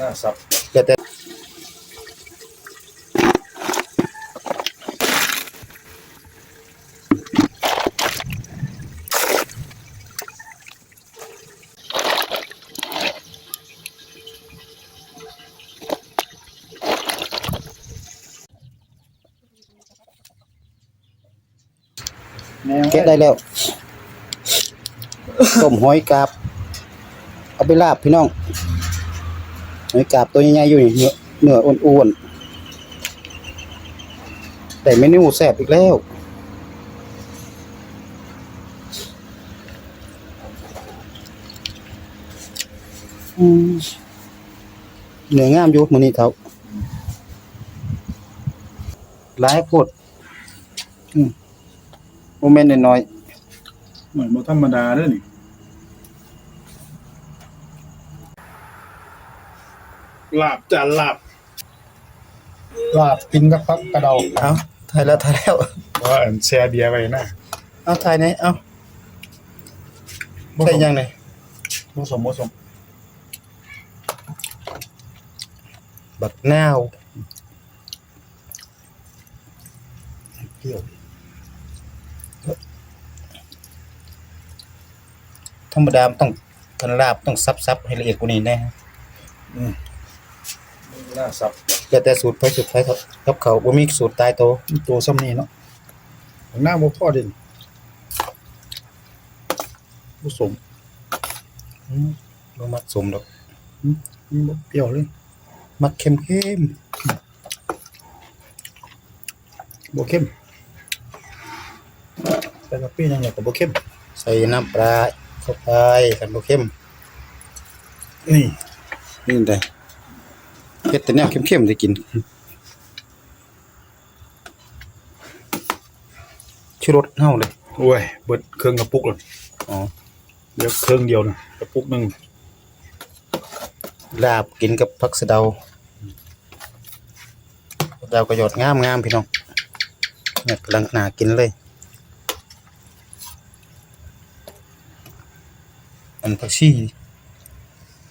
น่าสับแต่แต่แกะได้แล้วต้มหอยกาบ เอาไปลาบพี่น้องหอยกาบตัวใหญ่ๆอยู่นี่เนื้อเนื้ออ้วนๆแต่เมนูแซ่บอีกแล้วอืมเนื้องามอยู่มือนี้เท่าหลายพดอืมโมเมนต์น้อยเหมือนบ่ธรรมดาเด้อนี่ ลาบจานลาบลาบกินกับพักกระเดาๆเอาถ่ายแล้วถ่ายแล้วว่าอันแชร์เบียร์ไว้นะเอาถ่ายไหนเอาใช่ยังไงผสมผสมบักนาวเปรี้ยวธรรมดามันต้องกันลาบต้องซับๆให้ละเอียดกว่านี้แน่น่าสับแต่แต่สูตรไปสูตรไปครับกับเขาวบ่มีสูตรตายตัวตัวซ้ำนี่เนาะหน้าบ่พอเด่นผสมอืมบ่มักสมดอกมันบ่เปรี้ยวเลยมักเค็มบ่เข้มแต่กะปินั่นแหละก็บ่เข้มๆใส่น้ำปลาเข้าไปกันบ่เค็มนี่นี่ได้ เฮ็ดแต่แนวเค็มๆสิกินชูรสเฮาเลยโอ้ยเบิดเครื่องกระปุกแล้วอ๋อเดี๋ยวเครื่องเดียวนะกระปุกหนึงลาบกินกับผักสะเดาผักสะเดาก็หยอดงามงามๆพี่น้องเนี่ยกำลังน่ากินเลยอันผักชี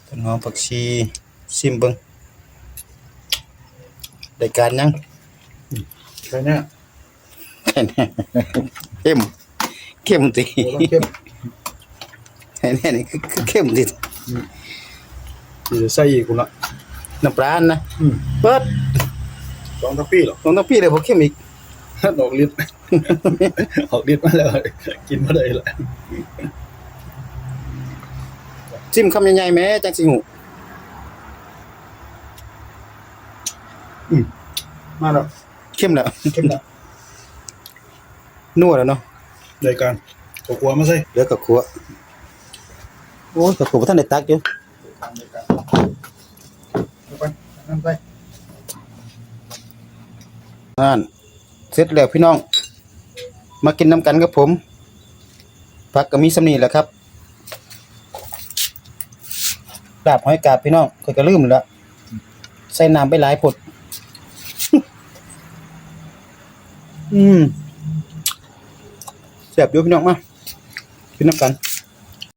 ต้นหอมผักชีซิมเบิง ได้การยังแค่เนี้ยเข้มเข้มติโอ้ต้องเข้มนี่นี่คือคือเข้มติสิจะใส่อีกคุณละน้ำปลาอันนะอืมเปิดสองทัพปี้หรอลองต้องพี่เลยพอเข้มอีกดอกลิ้นออกลิ้นมาแล้ว กินมาได้ละ จิ้มคำใหญ่ๆแม่จังสิหู มาแล้วเข้มแล้วเข้มละนัวแล้วเนาะรายการตกหัวมาใส่เหลือกับครัวโอ้ยกับครัวบ่ท่านได้ตักอยู่ไปนั่นไปอ่านเสร็จแล้วพี่น้อง มากินน้ำกันกับผมผักก็มีสำนีแหละครับลาบหอยกาบพี่น้องค่อยก็ลืมแล้วใส่น้ำไปหลายผด อืมแสบอยู่พี่น้องมากินน้ำกัน